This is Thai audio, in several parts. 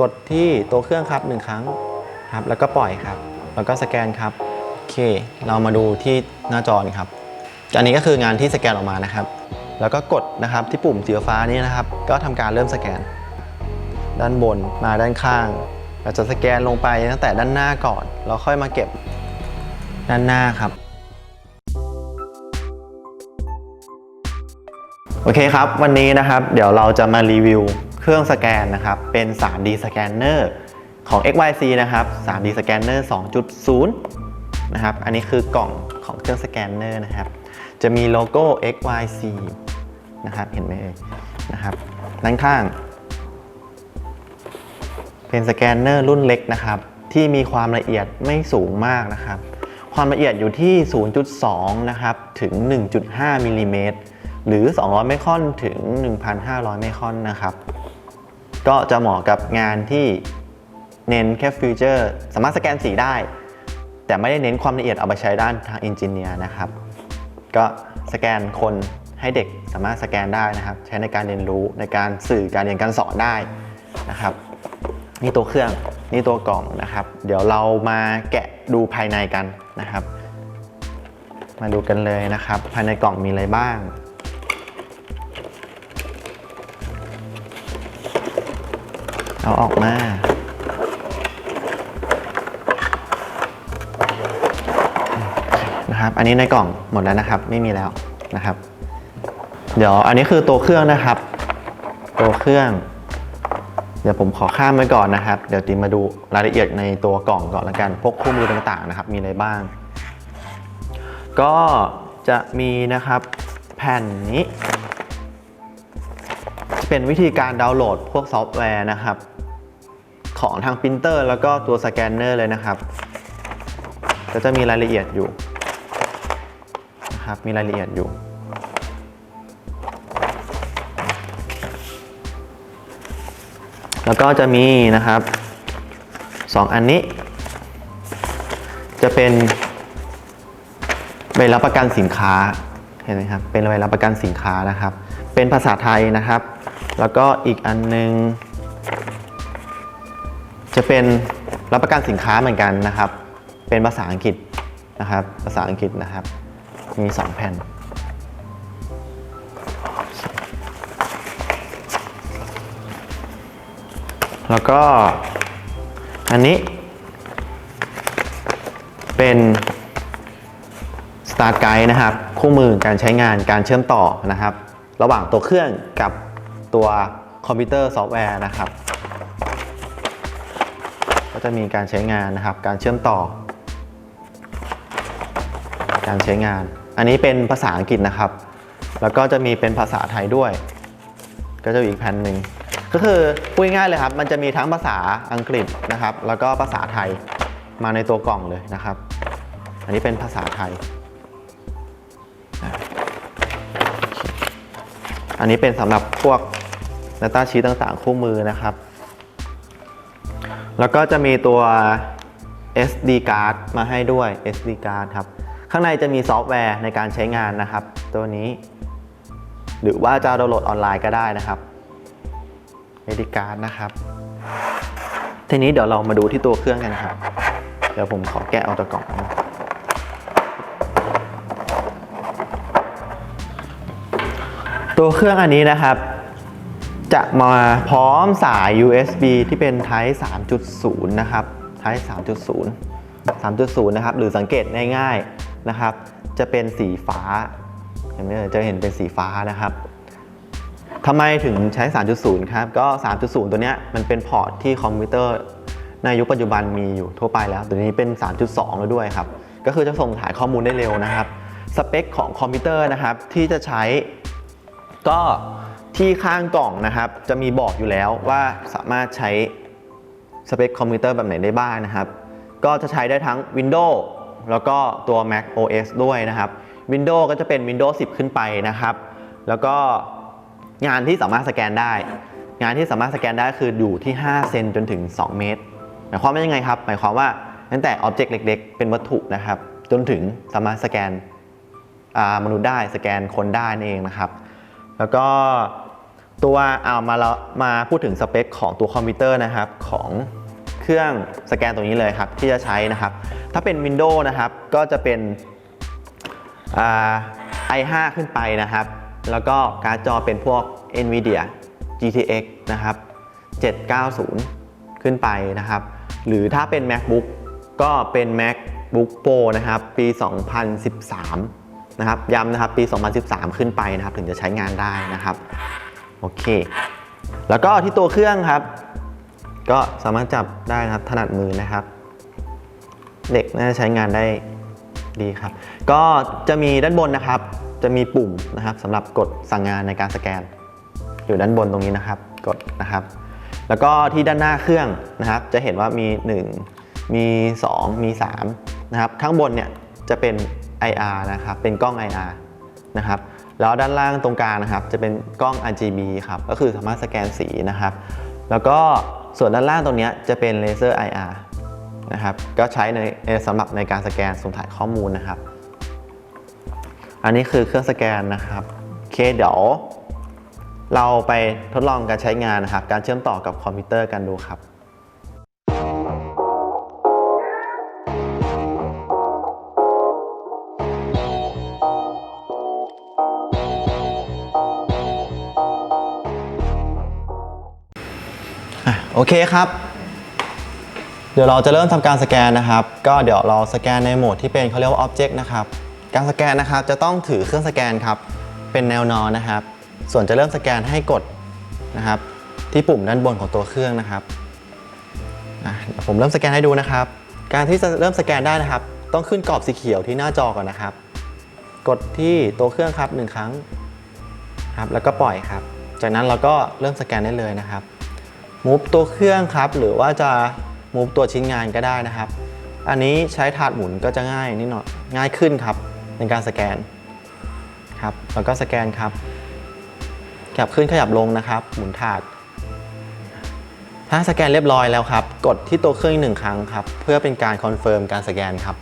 กดที่ตัวเครื่องครับหนึ่งครั้งครับ แล้วก็ปล่อยครับ แล้วก็สแกนครับโอเค เรามาดูที่หน้าจอครับอันนี้ก็คืองานที่สแกนออกมานะครับ แล้วก็กดนะครับที่ปุ่มสีฟ้านี้นะครับ ก็ทำการเริ่มสแกน ด้านบนมาด้านข้าง เราจะสแกนลงไปตั้งแต่ด้านหน้าก่อน แล้วค่อยมาเก็บด้านหน้าครับโอเคครับ วันนี้นะครับ เดี๋ยวเราจะมารีวิว เครื่องสแกนนะครับ เป็น 3D สแกนเนอร์ของ XYZ นะครับ 3D สแกนเนอร์2.0 นะครับ อันนี้คือกล่องของเครื่องสแกนเนอร์นะครับ จะมีโลโก้ XYZ นะครับ เห็นไหมนะครับ ด้านข้าง เป็นสแกนเนอร์รุ่นเล็กนะครับ ที่มีความละเอียดไม่สูงมากนะครับ ความละเอียดอยู่ที่ 0.2 นะครับ ถึง 1.5มิลลิเมตรหรือ 200 ไมครอนถึง 1,500 ไมครอนนะครับ ก็จะเหมาะกับงานที่เน้นแค่ฟีเจอร์สามารถสแกนสีได้ แต่ไม่ได้เน้นความละเอียดเอาไปใช้ด้านทางเอนจิเนียร์นะครับ ก็สแกนคนให้เด็กสามารถสแกนได้นะครับ ใช้ในการเรียนรู้ในการสื่อการเรียนการสอนได้นะครับนี่ตัวเครื่องนี่ตัวกล่องนะครับ เดี๋ยวเรามาแกะดูภายในกันนะครับ มาดูกันเลยนะครับ ภายในกล่องมีอะไรบ้าง เอาออกมา นะครับ อันนี้ในกล่องหมดแล้วนะครับ ไม่มีแล้วนะครับ เดี๋ยวอันนี้คือตัวเครื่องนะครับ ตัวเครื่อง เดี๋ยวผมขอข้ามไว้ก่อนนะครับ เดี๋ยวตีมาดูรายละเอียดในตัวกล่องก่อนละกัน พวกคู่มือต่างๆนะครับ มีอะไรบ้าง ก็จะมีนะครับแผ่นนี้เป็นวิธีการดาวน์โหลดพวกซอฟต์แวร์นะครับ ของทางปรินเตอร์แล้วก็ตัวสแกนเนอร์เลยนะครับ ก็จะมีรายละเอียดอยู่นะครับมีรายละเอียดอยู่แล้วก็จะมีนะครับสองอันนี้ จะเป็นใบรับประกันสินค้าเห็นไหมครับเป็นใบรับประกันสินค้านะครับ เป็นภาษาไทยนะครับ แล้วก็อีกอันนึง เป็นรับประกันสินค้าเหมือนกันนะครับ เป็นภาษาอังกฤษนะครับ ภาษาอังกฤษนะครับ มี 2 แผ่น แล้วก็อันนี้ เป็น Start Guide นะครับ คู่มือการใช้งานการเชื่อมต่อนะครับ ระหว่างตัวเครื่องกับตัวคอมพิวเตอร์ซอฟต์แวร์นะครับ ก็จะมีการใช้งานนะครับ การเชื่อมต่อ การใช้งาน อันนี้เป็นภาษาอังกฤษนะครับ แล้วก็จะมีเป็นภาษาไทยด้วย ก็จะมีอีกแผ่นหนึ่งก็คือพูดง่ายเลยครับ มันจะมีทั้งภาษาอังกฤษนะครับ แล้วก็ภาษาไทยมาในตัวกล่องเลยนะครับ อันนี้เป็นภาษาไทย อันนี้เป็นสำหรับพวก Data Sheet ต่างๆ คู่มือนะครับ แล้วก็จะมีตัว SD card มาให้ด้วย SD card ครับ ข้างในจะมีซอฟต์แวร์ในการใช้งานนะครับ ตัวนี้ หรือว่าจะดาวน์โหลดออนไลน์ก็ได้นะครับ SD card นะครับ ทีนี้เดี๋ยวเรามาดูที่ตัวเครื่องกันครับ เดี๋ยวผมขอแกะเอาตัวกล่องตัวเครื่องอันนี้นะครับ จะมาพร้อมสาย USB ที่เป็น Type 3.0 นะครับ Type 3.0 3.0 นะครับ หรือสังเกตง่ายๆนะครับ จะเป็นสีฟ้าเห็นไหมจะเห็นเป็นสีฟ้านะครับทำไมถึงใช้ 3.0 ครับ ก็ 3.0 ตัวเนี้ยมันเป็นพอร์ตที่คอมพิวเตอร์ในยุคปัจจุบันมีอยู่ทั่วไปแล้ว ตัวนี้เป็น 3.2 แล้วด้วยครับ ก็คือจะส่งถ่ายข้อมูลได้เร็วนะครับ สเปคของคอมพิวเตอร์นะครับที่จะใช้ก็ ที่ข้างกล่องนะครับ จะมีบอกอยู่แล้วว่าสามารถใช้สเปคคอมพิวเตอร์แบบไหนได้บ้างนะครับ ก็จะใช้ได้ทั้ง Windows แล้วก็ตัว Mac OS ด้วยนะครับ Windows ก็จะเป็น Windows 10 ขึ้นไปนะครับ แล้วก็งานที่สามารถสแกนได้ งานที่สามารถสแกนได้คืออยู่ที่ 5 เซนจนถึง 2 เมตร หมายความว่ายังไงครับ หมายความว่าตั้งแต่อ็อบเจกต์เล็ก ๆ เป็นวัตถุนะครับ จนถึงสามารถสแกนมนุษย์ได้สแกนคนได้นั่นเองนะครับ แล้วก็ ตัวเอามาแล้วมาพูดถึงสเปคของตัวคอมพิวเตอร์นะครับของเครื่องสแกนตัวนี้เลยครับที่จะใช้นะครับ ถ้าเป็น Windows นะครับก็จะเป็นอ่า i5 ขึ้นไปนะครับ แล้วก็การ์ดจอเป็นพวก NVIDIA GTX นะครับ 790 ขึ้นไปนะครับ หรือถ้าเป็น MacBook ก็เป็น MacBook Pro นะครับปี 2013 นะครับย้ำนะครับปี 2013 ขึ้นไปนะครับ ถึงจะใช้งานได้นะครับ โอเค แล้วก็ที่ตัวเครื่องครับ ก็สามารถจับได้นะครับถนัดมือนะครับ เด็กน่าจะใช้งานได้ดีครับ ก็จะมีด้านบนนะครับ จะมีปุ่มนะครับสำหรับกดสั่งงานในการสแกน อยู่ด้านบนตรงนี้นะครับ กดนะครับ แล้วก็ที่ด้านหน้าเครื่องนะครับ จะเห็นว่ามี 1 มี 2 มี 3 นะครับ ข้างบนเนี่ยจะเป็น IR นะครับ เป็นกล้อง IR นะครับ แล้วด้านล่างตรงกลางนะครับ จะเป็นกล้อง RGB ครับ ก็คือสามารถสแกนสีนะครับ แล้วก็ส่วนด้านล่างตรงนี้จะเป็นเลเซอร์ IR นะครับ ก็ใช้ในในสำหรับในการสแกนส่งถ่ายข้อมูลนะครับ อันนี้คือเครื่องสแกนนะครับโอเคเดี๋ยวเราไปทดลองการใช้งานนะครับ การเชื่อมต่อกับคอมพิวเตอร์กันดูครับ อะโอเคครับ เดี๋ยวเราจะเริ่มทำการสแกนนะครับ ก็เดี๋ยวเราสแกนในโหมดที่เป็นเขาเรียกว่า Object นะครับ การสแกนนะครับจะต้องถือเครื่องสแกนครับ เป็นแนวนอนนะครับ ส่วนจะเริ่มสแกนให้กดนะครับ ที่ปุ่มด้านบนของตัวเครื่องนะครับอะเดี๋ยวผมเริ่มสแกนให้ดูนะครับ การที่จะเริ่มสแกนได้นะครับ ต้องขึ้นกรอบสีเขียวที่หน้าจอก่อนนะครับ กดที่ตัวเครื่องครับหนึ่งครั้งครับแล้วก็ปล่อยครับ จากนั้นเราก็เริ่มสแกนได้เลยนะครับ มูฟตัวเครื่องครับ หรือว่าจะมูฟตัวชิ้นงานก็ได้นะครับ อันนี้ใช้ถาดหมุนก็จะง่ายนิดหน่อยง่ายขึ้นครับ ในการสแกนครับแล้วก็สแกนครับ ขยับขึ้นขยับลงนะครับ หมุนถาด ถ้าสแกนเรียบร้อยแล้วครับ กดที่ตัวเครื่องหนึ่งครั้งครับ เพื่อเป็นการคอนเฟิร์มการสแกนครับ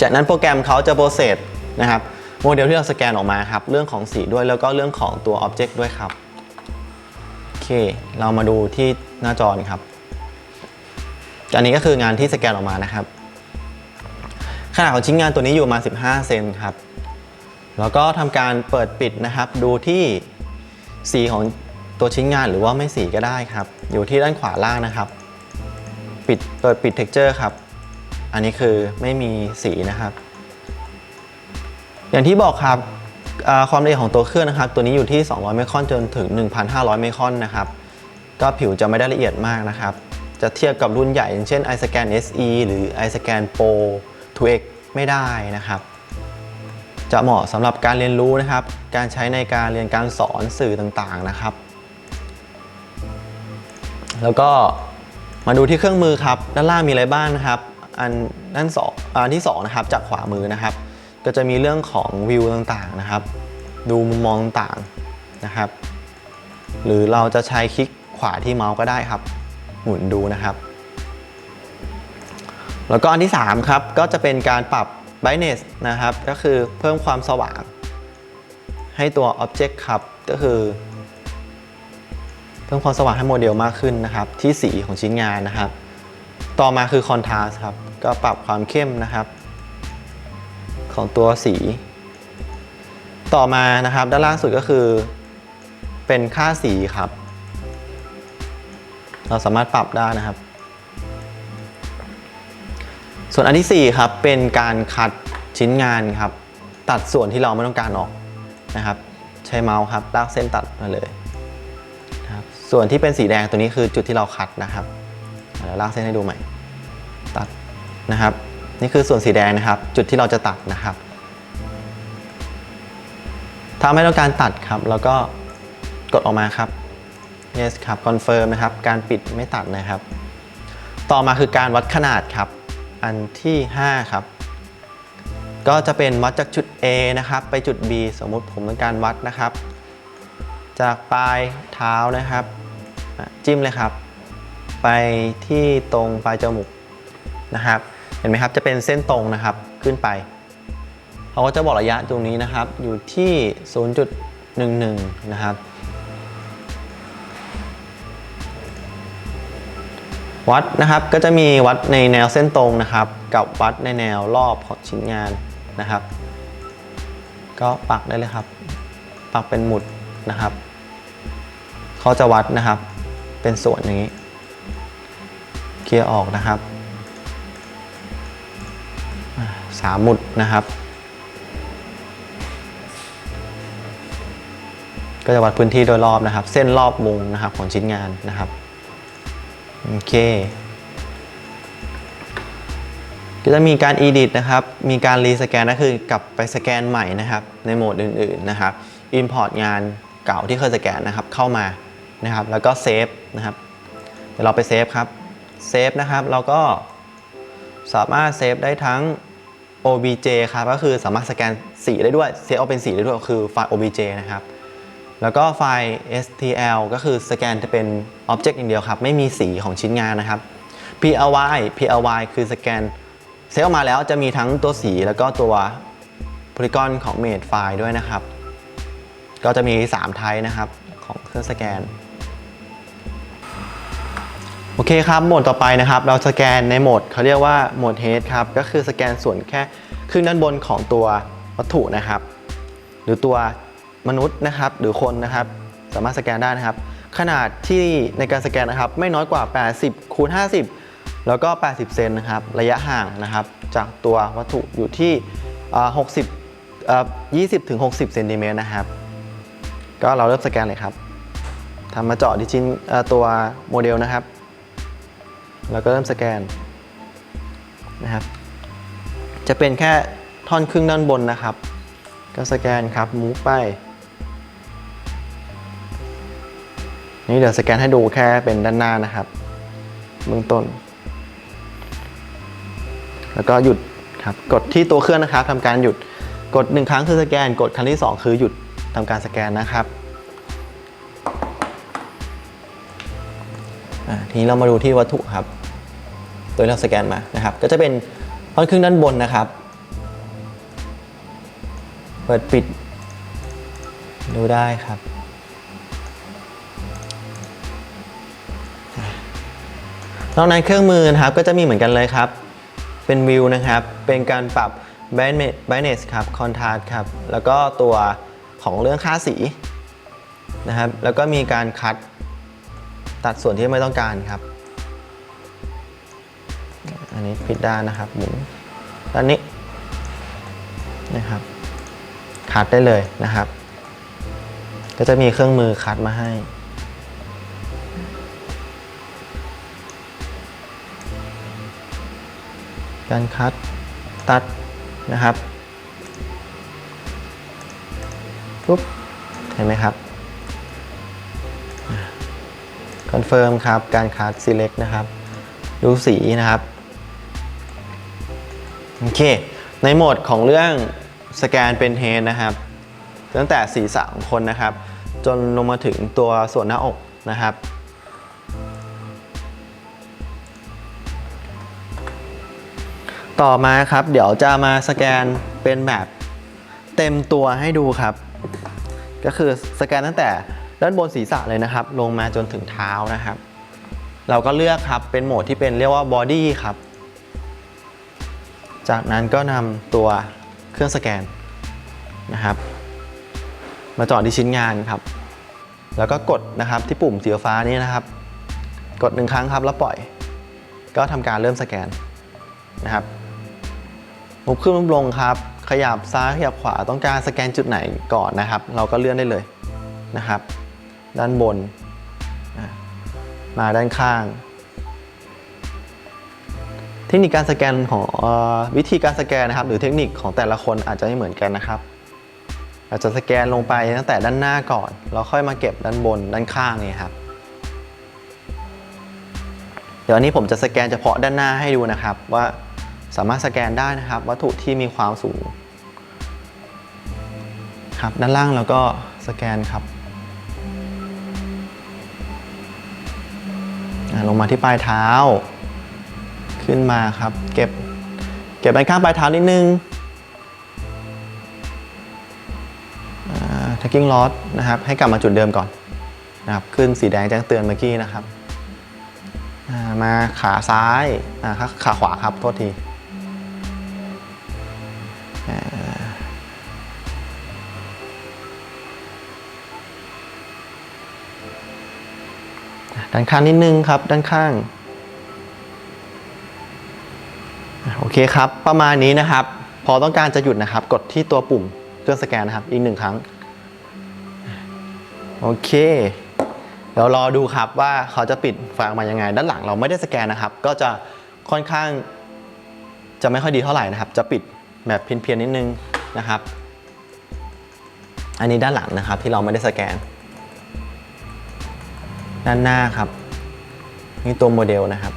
จากนั้นโปรแกรมเขาจะโปรเซสนะครับโมเดลที่เราสแกนออกมาครับ เรื่องของสีด้วยแล้วก็เรื่องของตัวอ็อบเจกต์ด้วยครับ เค เรามาดูที่หน้าจอนครับ อันนี้ก็คืองานที่สแกนออกมานะครับ ขนาดของชิ้นงานตัวนี้อยู่ประมาณ15 เซนครับ แล้วก็ทำการเปิดปิดนะครับ ดูที่สีของตัวชิ้นงานหรือว่าไม่สีก็ได้ครับ อยู่ที่ด้านขวาล่างนะครับ ปิดเปิดปิด texture ครับ อันนี้คือไม่มีสีนะครับ อย่างที่บอกครับ ความละเอียดของตัวเครื่องนะครับ ตัวนี้อยู่ที่ 200 ไมครอนจนถึง 1,500 ไมครอนนะครับ ก็ผิวจะไม่ได้ละเอียดมากนะครับ จะเทียบกับรุ่นใหญ่ อย่างเช่น iScan SE หรือ iScan Pro 2X ไม่ได้นะครับ จะเหมาะสำหรับการเรียนรู้นะครับ การใช้ในการเรียนการสอนสื่อต่างๆนะครับ แล้วก็มาดูที่เครื่องมือครับ ด้านล่างมีอะไรบ้างนะครับ อันด้านสองอันที่สองนะครับจากขวามือนะครับ ก็จะมีเรื่องของวิวต่างๆนะครับ ดูมุมมองต่างนะครับ หรือเราจะใช้คลิกขวาที่เมาส์ก็ได้ครับ หมุนดูนะครับ แล้วก็อันที่ 3 ครับ ก็จะเป็นการปรับ brightness นะครับ ก็คือเพิ่มความสว่าง ให้ตัว object ครับ ก็คือ เพิ่มความสว่างให้โมเดลมากขึ้นนะครับ ที่สีของชิ้นงานนะครับ ต่อมาคือ contrast ครับ ก็ปรับความเข้มนะครับ ของตัวสี ต่อมานะครับด้านล่างสุดก็คือ เป็นค่าสีครับ เราสามารถปรับได้นะครับ ส่วนอันที่ 4 ครับ เป็นการคัดชิ้นงานครับ ตัดส่วนที่เราไม่ต้องการออกนะครับ ใช้เมาส์ครับลากเส้นตัดมาเลยนะครับส่วนที่เป็นสีแดงตัวนี้คือจุดที่เราคัดนะครับเดี๋ยวลากเส้นให้ดูใหม่ ตัดนะครับ นี่คือส่วนสีแดงนะครับ จุดที่เราจะตัดนะครับ ถ้าไม่ต้องการตัดครับ แล้วก็กดออกมาครับ yes ครับ confirm นะครับ การปิดไม่ตัดนะครับ ต่อมาคือการวัดขนาดครับ อันที่ 5 ครับ ก็จะเป็นวัดจากจุด A นะครับ ไปจุด B สมมุติผมต้องการวัดนะครับ จากปลายเท้านะครับ จิ้มเลยครับ ไปที่ตรงปลายจมูกนะครับ เห็นไหมครับ จะเป็นเส้นตรงนะครับ ขึ้นไป เขาก็จะบอกระยะตรงนี้นะครับ อยู่ที่ 0.11 นะครับ วัดนะครับก็จะมีวัดในแนวเส้นตรงนะครับ กับวัดในแนวรอบของชิ้นงานนะครับ ก็ปักได้เลยครับ ปักเป็นหมุดนะครับเขาจะวัดนะครับ เป็นส่วนอย่างนี้ เคลียร์ออกนะครับสามหมุดนะครับ ก็จะวัดพื้นที่โดยรอบนะครับ เส้นรอบมุมนะครับของชิ้นงานนะครับโอเคก็จะมีการ edit นะครับ มีการรีสแกนก็คือกลับไปสแกนใหม่นะครับ ในโหมดอื่นๆนะครับ import งานเก่าที่เคยสแกนนะครับเข้ามานะครับ แล้วก็เซฟนะครับเดี๋ยวเราไปเซฟครับเซฟนะครับเราก็สามารถเซฟได้ทั้ง obj ครับก็คือสามารถสแกนสีได้ด้วยเซฟเอาเป็นสีได้ด้วยก็คือไฟล์ obj นะครับ แล้วก็ไฟล์ STL ก็คือสแกนจะเป็น Object อย่างเดียวครับ ไม่มีสีของชิ้นงานนะครับ PLY PLY คือสแกนเซฟมาแล้วจะมีทั้งตัวสีแล้วก็ตัว Polygon ของ Made File ด้วยนะครับ ก็จะมี3ไทป์นะครับของเครื่องสแกน โอเคครับ โหมดต่อไปนะครับ เราสแกนในโหมดเขาเรียกว่าโหมด Head ครับ ก็คือสแกนส่วนแค่ครึ่งด้านบนของตัววัตถุนะครับ หรือตัว มนุษย์นะครับ หรือคนนะครับ สามารถสแกนได้นะครับ ขนาดที่ในการสแกนนะครับ ไม่น้อยกว่า 80คูณ50 แล้วก็ 80 เซนนะครับ ระยะห่างนะครับ จากตัววัตถุอยู่ที่ 60 20ถึง60เซนติเมตรนะครับ ก็เราเริ่มสแกนเลยครับทำมาเจาะที่ชิ้นตัวโมเดลนะครับ แล้วก็เริ่มสแกนนะครับ จะเป็นแค่ท่อนครึ่งด้านบนนะครับ ก็สแกนครับมูฟไป นี่เดี๋ยวสแกนให้ดูแค่เป็นด้านหน้านะครับเบื้องต้น แล้วก็หยุดครับกดที่ตัวเครื่องนะครับทำการหยุดกดหนึ่งครั้งคือสแกน กดครั้งที่สองคือหยุดทำการสแกนนะครับทีนี้เรามาดูที่วัตถุครับ ตัวที่เราสแกนมานะครับ ก็จะเป็นท่อนครึ่งด้านบนนะครับ เปิดปิด ดูได้ครับ นอกนั้นเครื่องมือนะครับก็จะมีเหมือนกันเลยครับ เป็นวิวนะครับ เป็นการปรับ brightness ครับ contrast ครับ แล้วก็ตัวของเรื่องค่าสีนะครับ แล้วก็มีการคัดตัดส่วนที่ไม่ต้องการครับ อันนี้ผิดด้านนะครับหมุนด้านนี้นะครับ คัดได้เลยนะครับ ก็จะมีเครื่องมือคัดมาให้ การคัดตัดนะครับปุ๊บเห็นไหมครับคอนเฟิร์มครับการคัด select นะครับ ดูสีนะครับ โอเค ในโหมดของเรื่องสแกนเป็นเฮดนะครับ ตั้งแต่ศีรษะของคนนะครับ จนลงมาถึงตัวส่วนหน้าอกนะครับ ต่อมาครับ เดี๋ยวจะมาสแกนเป็นแบบเต็มตัวให้ดูครับ ก็คือสแกนตั้งแต่ด้านบนศีรษะเลยนะครับ ลงมาจนถึงเท้านะครับ เราก็เลือกครับเป็นโหมดที่เป็นเรียกว่า body ครับ จากนั้นก็นำตัวเครื่องสแกนนะครับ มาจาะที่ชิ้นงานครับ แล้วก็กดนะครับที่ปุ่มสีฟ้านี้นะครับ กดหนึ่งครั้งครับแล้วปล่อย ก็ทำการเริ่มสแกนนะครับ มุบขึ้นมุบลงครับ ขยับซ้ายขยับขวาต้องการสแกนจุดไหนก่อนนะครับ เราก็เลื่อนได้เลยนะครับ ด้านบน มาด้านข้าง เทคนิคการสแกนของอวิธีการสแกนนะครับ หรือเทคนิคของแต่ละคนอาจจะไม่เหมือนกันนะครับ อาจจะสแกนลงไปตั้งแต่ด้านหน้าก่อนแล้วค่อยมาเก็บด้านบนด้านข้างนี่ครับเดี๋ยวอันนี้ผมจะสแกนเฉพาะด้านหน้าให้ดูนะครับว่า สามารถสแกนได้นะครับ วัตถุที่มีความสูงครับด้านล่างเราก็สแกนครับลงมาที่ปลายเท้า ขึ้นมาครับ เก็บเก็บด้านข้างปลายเท้านิดนึงอ่าตะกี้ parking lot นะครับ ให้กลับมาจุดเดิมก่อนนะครับ ขึ้นสีแดงแจ้งเตือนเมื่อกี้นะครับ มาขาซ้ายอ่าขาขาขวาครับ โทษที ด้านข้างนิดนึงครับ ด้านข้าง โอเคครับ ประมาณนี้นะครับ พอต้องการจะหยุดนะครับ กดที่ตัวปุ่มเครื่องสแกนนะครับ อีกหนึ่งครั้ง โอเคเดี๋ยวรอดูครับว่าเขาจะปิดไฟออกมายังไง ด้านหลังเราไม่ได้สแกนนะครับ ก็จะค่อนข้างจะไม่ค่อยดีเท่าไหร่นะครับ จะปิด แบบเพี้ยนๆนิดนึงนะครับ อันนี้ด้านหลังนะครับที่เราไม่ได้สแกน ด้านหน้าครับ นี่ตัวโมเดลนะครับ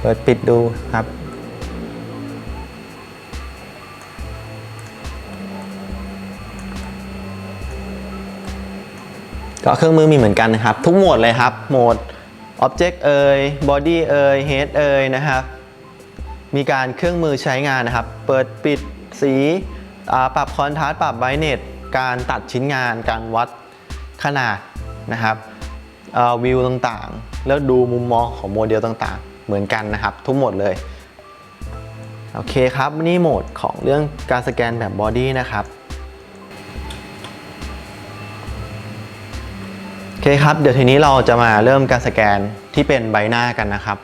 เปิดปิดดูครับก็เครื่องมือมีเหมือนกันนะครับ ทุกโหมดเลยครับ โหมด Object เอ่ย Body เอ่ย Head เอ่ยนะครับ มีการเครื่องมือใช้งานนะครับ เปิดปิดสีปรับคอนทราสต์ปรับไบเนตการตัดชิ้นงาน การวัดขนาดนะครับวิวต่างๆ แล้วดูมุมมองของโมเดลต่างๆ เหมือนกันนะครับ ทุกหมดเลย โอเคครับ นี่โหมดของเรื่องการสแกนแบบบอดี้นะครับโอเคครับ เดี๋ยวทีนี้เราจะมาเริ่มการสแกนที่เป็นใบหน้ากันนะครับ